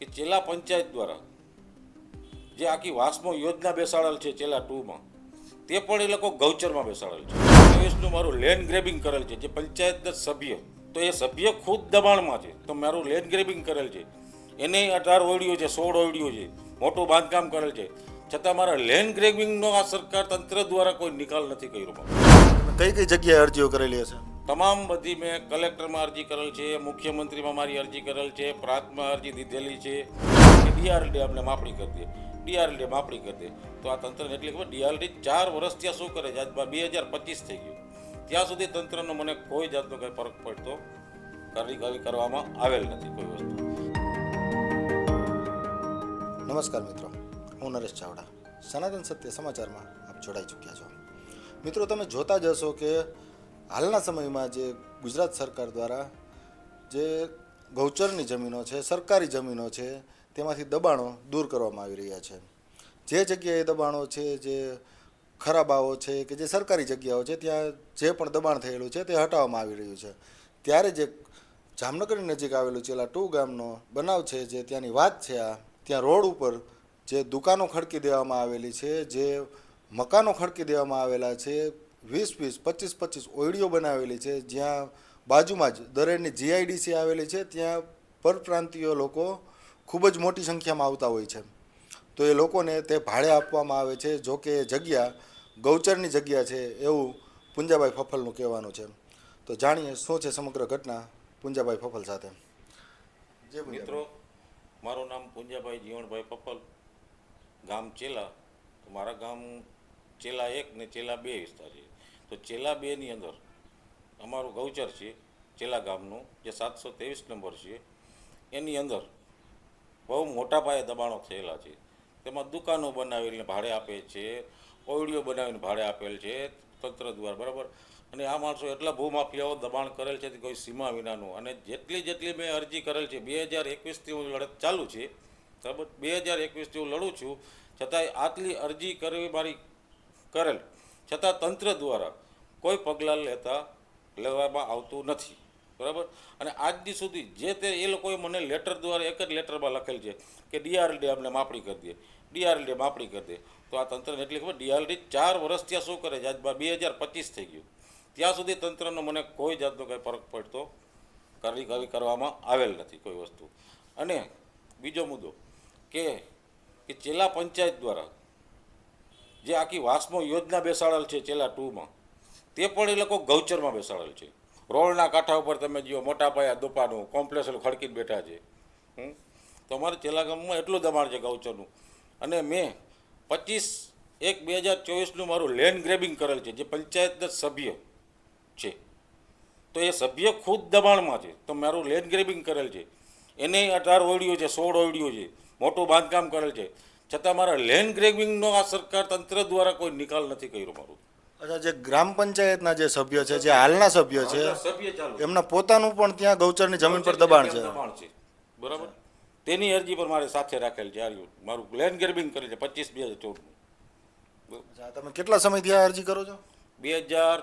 કે ચેલા પંચાયત દ્વારા જે આખી વાસમો યોજના બેસાડેલ છે ચેલા ટુમાં, તે પણ એ લોકો ગૌચરમાં બેસાડેલ છે. ચોવીસનું મારું લેન્ડ ગ્રેબિંગ કરેલ છે, જે પંચાયતના સભ્ય. તો એ સભ્ય ખુદ દબાણમાં છે. તો મારું લેન્ડ ગ્રેબિંગ કરેલ છે. એને અઢાર ઓળીઓ છે, સોળ ઓળીઓ છે, મોટું બાંધકામ કરેલ છે. છતાં મારા લેન્ડ ગ્રેબિંગનો આ સરકાર તંત્ર દ્વારા કોઈ નિકાલ નથી કર્યો. કઈ કઈ જગ્યાએ અરજીઓ કરેલી હશે? તમામ બધી મેં કલેક્ટરમાં અરજી કરેલ છે, મુખ્યમંત્રીમાં મારી અરજી કરેલ છે, પ્રાંતમાં અરજી દીધેલી છે. કે અમને માપણી કરી દે, ડીઆરડી માપણી કરી દે. તો આ તંત્રને એટલે ખબર, ડીઆરડી ચાર વર્ષ ત્યાં શું કરે છે? આજ બે હજાર પચીસ થઈ ગયું. ત્યાં સુધી તંત્રનો મને કોઈ જાતનો કંઈ ફરક પડતો કાર્યકારી કરવામાં આવેલ નથી, કોઈ વસ્તુ. નમસ્કાર મિત્રો, હું નરેશ ચાવડા. સનાતન સત્ય સમાચારમાં આપ જોડાઈ ચૂક્યા છો. મિત્રો, તમે જોતા જ હશો કે હાલના સમયમાં જે ગુજરાત સરકાર દ્વારા જે ગૌચરની જમીનો છે, સરકારી જમીનો છે, તેમાંથી દબાણો દૂર કરવામાં આવી રહ્યા છે. જે જગ્યાએ દબાણો છે, જે ખરાબાઓ છે કે જે સરકારી જગ્યાઓ છે, ત્યાં જે પણ દબાણ થયેલું છે, તે હટાવવામાં આવી રહ્યું છે. ત્યારે જે જામનગરની નજીક આવેલું ચેલા ટુ ગામનો બનાવ છે, જે ત્યાંની વાત છે આ, ત્યાં રોડ ઉપર જે દુકાનો ખડકી દેવામાં આવેલી છે, જે મકાનો ખડકી દેવામાં આવેલા છે વીસ વીસ, પચીસ પચીસ ઓયડીઓ બનાવેલી છે. જ્યાં બાજુમાં જ દરેકની જીઆઈડીસી આવેલી છે. ત્યાં પરપ્રાંતિયો લોકો ખૂબ જ મોટી સંખ્યામાં આવતા હોય છે. તો એ લોકોને તે ભાડે આપવામાં આવે છે. જો કે જગ્યા ગૌચરની જગ્યા છે એવું પુંજાભાઈ ફફલનું કહેવાનું છે. તો જાણીએ શું છે સમગ્ર ઘટના પુંજાભાઈ ફફલ સાથે. જે મિત્રો, મારું નામ પુંજાભાઈ જીવણભાઈ ફફલ, ગામ ચેલા. મારા ગામ ચેલા એક ને ચેલા બે વિસ્તાર છે. તો ચેલા બેની અંદર અમારું ગૌચર છે, ચેલા ગામનું, જે સાતસો ત્રેવીસ નંબર છે, એની અંદર બહુ મોટા પાયે દબાણો થયેલા છે. તેમાં દુકાનો બનાવીને ભાડે આપે છે ઓવડીઓ બનાવીને ભાડે આપેલ છે, તંત્ર દ્વારા, બરાબર? અને આ માણસો એટલા ભૂમાફિયાઓ દબાણ કરેલ છે કોઈ સીમા વિનાનું. અને જેટલી જેટલી મેં અરજી કરેલ છે, બે હજાર એકવીસથી હું લડત ચાલુ છે, બરાબર? બે હજાર એકવીસથી હું લડું છું, છતાંય આટલી અરજી કરવી મારી કરેલ છતાં તંત્ર દ્વારા કોઈ પગલાં લેતા લેવામાં આવતું નથી. બરાબર? અને આજ સુધી જે તે એ લોકોએ મને લેટર દ્વારા એક જ લેટરમાં લખેલ છે કે ડીઆરડી અમને માપણી કરી દે, ડીઆરડી માપણી કરી દે. તો આ તંત્રને એટલી ખબર? ડીઆરડી ચાર વર્ષ ત્યાં શું કરે છે? આજ બે હજાર પચીસ થઈ ગયું. ત્યાં સુધી તંત્રનો મને કોઈ જાતનો કંઈ ફરક પડતો કરી કરવામાં આવેલ નથી કોઈ વસ્તુ. અને બીજો મુદ્દો કે કે પંચાયત દ્વારા જે આખી વાસ્મો યોજના બેસાડેલ છે ચેલા ટુમાં, તે પણ એ લોકો ગૌચરમાં બેસાડેલ છે. રોડના કાંઠા ઉપર તમે જુઓ, મોટા પાયા દુકાનો કોમ્પ્લેક્સ ખડકીને બેઠા છે? તો અમારે ચેલા ગામમાં એટલું દબાણ છે ગૌચરનું. અને મેં પચીસ એક બે હજાર ચોવીસનું મારું લેન્ડ ગ્રેબિંગ કરેલ છે, જે પંચાયતના સભ્ય છે. તો એ સભ્ય ખુદ દબાણમાં છે. તો મારું લેન્ડ ગ્રેબિંગ કરેલ છે. એને અઢાર ઓળીઓ છે, સોળ ઓળીઓ છે. મોટું બાંધકામ કરેલ છે. છતાં મારા લેન્ડ ગ્રેબિંગનો આ સરકાર તંત્ર દ્વારા કોઈ નિકાલ નથી કર્યો મારું. અચ્છા જે ગ્રામ પંચાયતના જે સભ્ય છે જે હાલના સભ્ય છે એમના પોતાનું પણ ત્યાં ગૌચરની જમીન પર દબાણ છે. દબાણ છે. બરાબર? તેની અરજી પર મારે સાથે રાખેલ છે આર્યું. મારું લેન્ડ ગ્રેબિંગ કરે છે પચીસ બે હજાર ચૌદનું તમે કેટલા સમયથી આ અરજી કરો છો? બે હજાર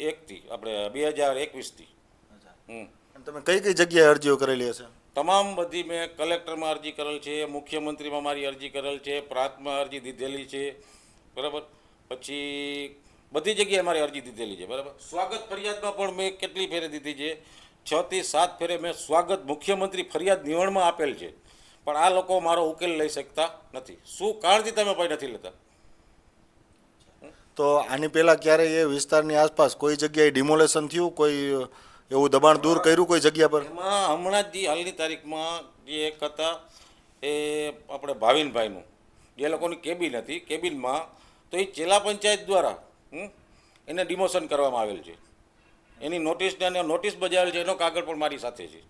એકથી આપણે બે હજાર એકવીસથી. હમ. તમે કઈ કઈ જગ્યાએ અરજીઓ કરેલી હશે? તમામ બધી મેં કલેક્ટરમાં અરજી કરેલ છે, મુખ્યમંત્રીમાં મારી અરજી કરેલ છે, પ્રાંતમાં અરજી દીધેલી છે, બરાબર? પછી બધી જગ્યાએ મારી અરજી દીધેલી છે, બરાબર? સ્વાગત ફરિયાદમાં પણ મેં કેટલી ફેરે દીધી છે? છ થી સાત ફેરે મેં સ્વાગત મુખ્યમંત્રી ફરિયાદ નિવણમાં આપેલ છે. પણ આ લોકો મારો ઉકેલ લઈ શકતા નથી. શું કાળજી તમે ભાઈ નથી લેતા? તો આની પહેલાં ક્યારેય એ વિસ્તારની આસપાસ કોઈ જગ્યાએ ડિમોલેશન થયું? કોઈ એવું દબાણ દૂર કર્યું કોઈ જગ્યા પર? હમણાં જ હાલની તારીખમાં જે એક હતા, એ આપણે ભાવિનભાઈનું. જે લોકોની કેબિન હતી, કેબિનમાં તો એ ચેલા પંચાયત દ્વારા એને ડિમોશન કરવામાં આવેલ છે. એની નોટિસને અને નોટિસ બજાવેલ છે, એનો કાગળ પણ મારી સાથે છે.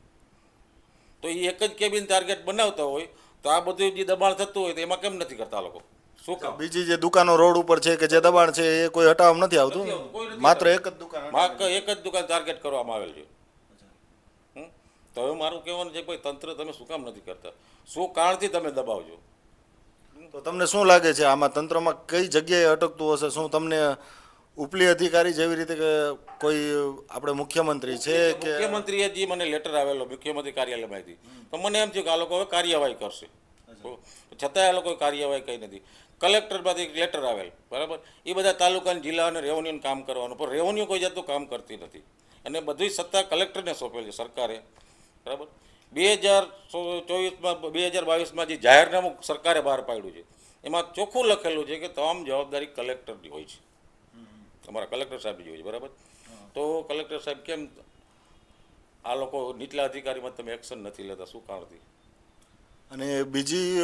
તો એ એક જ કેબિન ટાર્ગેટ બનાવતા હોય, તો આ બધું જે દબાણ થતું હોય તો એમાં કેમ નથી કરતા લોકો? શું કામ? બીજી જે દુકાનો રોડ ઉપર છે કે જે દબાણ છે એ કોઈ હટાવવા નથી આવતું? માત્ર એક જ દુકાન માત્ર એક જ દુકાન ટાર્ગેટ કરવામાં આવેલ છે? તો હવે મારું કહેવાનું છે કે ભાઈ તંત્ર તમે શું કામ નથી કરતા? શું કારણથી તમે દબાવજો? તો તમને શું લાગે છે આમાં તંત્રમાં કઈ જગ્યાએ અટકતું હશે? શું તમને ઉપલી અધિકારી જેવી રીતે કે કોઈ આપણે મુખ્યમંત્રી છે કે મુખ્યમંત્રીએ જે મને લેટર આવેલો મુખ્યમંત્રી કાર્યાલયમાંથી તો મને એમ થયું કે આ લોકો હવે કાર્યવાહી કરશે. છતાંય એ લોકો કાર્યવાહી કંઈ નથી. કલેક્ટરમાંથી લેટર આવેલ, બરાબર? એ બધા તાલુકા જિલ્લા અને રેવન્યુનું કામ કરવાનું. પણ રેવન્યુ કોઈ જાતનું કામ કરતી નથી. અને બધી સત્તા કલેક્ટરને સોંપેલી સરકારે. બરાબર? બે હજાર ચોવીસમાં, બે હજાર બાવીસમાં જે જાહેરનામું સરકારે બહાર પાડ્યું છે, એમાં ચોખ્ખું લખેલું છે કે તમામ જવાબદારી કલેક્ટરની હોય છે. અમારા કલેક્ટર સાહેબની હોય છે, બરાબર? તો કલેક્ટર સાહેબ કેમ આ લોકો નીચલા અધિકારીમાં તમે એક્શન નથી લેતા? શું કારણથી અને બીજી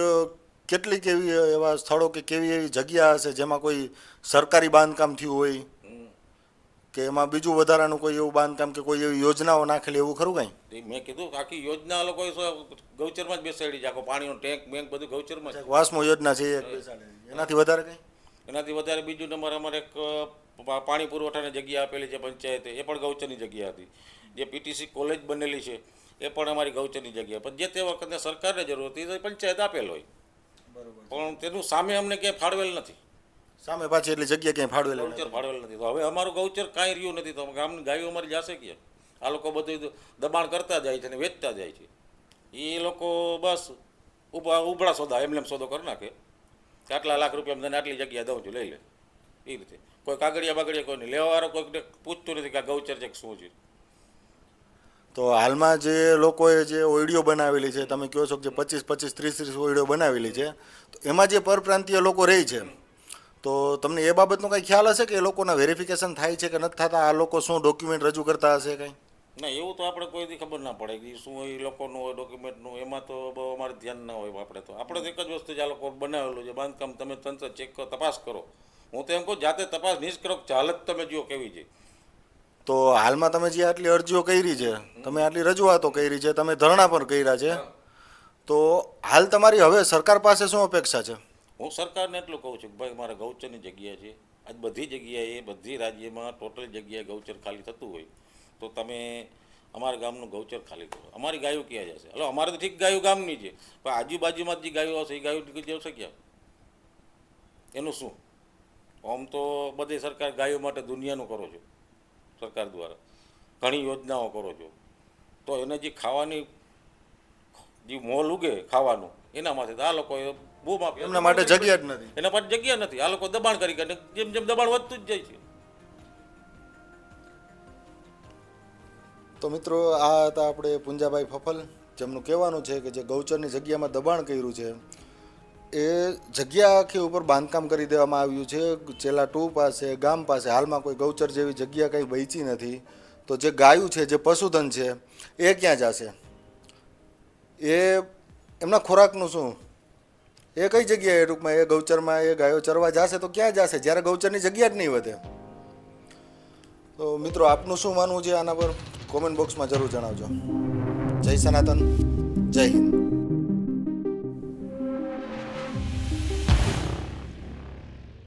કેટલીક એવી એવા સ્થળો કે કેવી એવી જગ્યા હશે જેમાં કોઈ સરકારી બાંધકામ થયું હોય? કે એમાં બીજું વધારાનું કોઈ એવું બાંધકામ કે કોઈ એવી યોજનાઓ નાખેલી એવું ખરું કાંઈ? મેં કીધું આખી યોજના લોકો ગૌચરમાં જ બેસાડી આખો પાણીનો ટેન્ક બેંક બધું ગૌચરમાં વાસ્મો યોજના છે એનાથી વધારે કંઈ? એનાથી વધારે બીજું નંબર અમારે એક પાણી પુરવઠાની જગ્યા આપેલી છે પંચાયતે. એ પણ ગૌચરની જગ્યા હતી. જે પીટીસી કોલેજ બનેલી છે. એ પણ અમારી ગૌચરની જગ્યા. પણ જે તે વખતે સરકારને જરૂર હતી તો પંચાયત આપેલ હોય. પણ તેનું સામે અમને ક્યાંય ફાળવેલ નથી. સામે પાછી એટલી જગ્યા ક્યાંય ફાળવેલ ગૌચર ફાળવેલ નથી. તો હવે અમારું ગૌચર કાંઈ રહ્યું નથી. તો ગામની ગાયો અમારી જશે કે આ લોકો બધું દબાણ કરતા જાય છે અને વેચતા જાય છે. એ લોકો બસ ઊભા ઉભળા સોદા એમને એમ સોદો કરી નાખે. કે આટલા લાખ રૂપિયા તને આટલી જગ્યા દઉં છું લઈ લે. એ રીતે. કોઈ કાગળિયા બાગડિયા કોઈ નહીં લેવાવાળો કોઈને પૂછતું નથી કે આ ગૌચર છે કે શું છે. તો હાલમાં જે લોકોએ જે ઓઈડીઓ બનાવેલી છે, તમે કહો છો કે જે પચીસ પચીસ, ત્રીસ ત્રીસ ઓઈડીઓ બનાવેલી છે, તો એમાં જે પરપ્રાંતીય લોકો રહે છે, તો તમને એ બાબતનો કંઈ ખ્યાલ હશે કે એ લોકોના વેરિફિકેશન થાય છે કે નથી થતા? આ લોકો શું ડોક્યુમેન્ટ રજૂ કરતા હશે કંઈ? ના, એવું તો આપણે કોઈથી ખબર ના પડે કે શું એ લોકોનું હોય ડોક્યુમેન્ટનું એમાં તો બહુ અમારે ધ્યાન ના હોય આપણે તો. આપણે તો એક જ વસ્તુ જે આ લોકો બનાવેલું છે, બાંધકામ, તમે તંત્ર ચેક કરો, તપાસ કરો. હું તો એમ કહું, જાતે તપાસ નિષ્કરો હાલત તમે જુઓ કેવી છે. તો હાલમાં તમે જે આટલી અરજીઓ કરી છે, તમે આટલી રજૂઆતો કરી છે, તમે ધરણા પણ કર્યા છે, તો હાલ તમારી હવે સરકાર પાસે શું અપેક્ષા છે? હું સરકારને એટલું કહું છું કે ભાઈ મારે ગૌચરની જગ્યા છે. આજ બધી જગ્યાએ, બધી રાજ્યમાં ટોટલ જગ્યાએ ગૌચર ખાલી થતું હોય. તો તમે અમારા ગામનું ગૌચર ખાલી કરો. અમારી ગાયો ક્યાં જશે? હલો, અમારે તો ઠીક ગાયો ગામની છે. પણ આજુબાજુમાં જે ગાયો હશે, એ ગાયો જશે ક્યાં? એનું શું? આમ તો બધી સરકાર ગાયો માટે દુનિયાનું કરો છો. સરકાર દ્વારા. ઘણી યોજનાઓ કરો છો. તો એને જે ખાવાની જે મોલ ઉગે ખાવાનું એના માટે આ લોકોએ બૂમ માફી એમના માટે જગ્યા જ નથી. એના માટે જગ્યા નથી. આ લોકો દબાણ કરી કરીને જેમ જેમ દબાણ વધતું જ જાય છે. તો મિત્રો આ હતા આપણે પુંજાભાઈ ફફલ. જેમનું કહેવાનું છે કે જે ગૌચરની જગ્યામાં દબાણ કર્યું છે એ જગ્યા આખી ઉપર બાંધકામ કરી દેવામાં આવ્યું છે. ચેલા ટુ પાસે, ગામ પાસે, હાલમાં કોઈ ગૌચર જેવી જગ્યા કંઈ વહેંચી નથી. તો જે ગાયું છે, જે પશુધન છે, એ ક્યાં જશે? એ એમના ખોરાકનું શું? એ કઈ જગ્યાએ ટૂંકમાં? એ ગૌચરમાં એ ગાયો ચરવા જશે તો ક્યાં જશે? જ્યારે ગૌચરની જગ્યા જ નહીં વધે. તો મિત્રો, આપનું શું માનવું છે આના પર? કોમેન્ટ બોક્સમાં જરૂર જણાવજો. જય સનાતન, જય હિન્દ.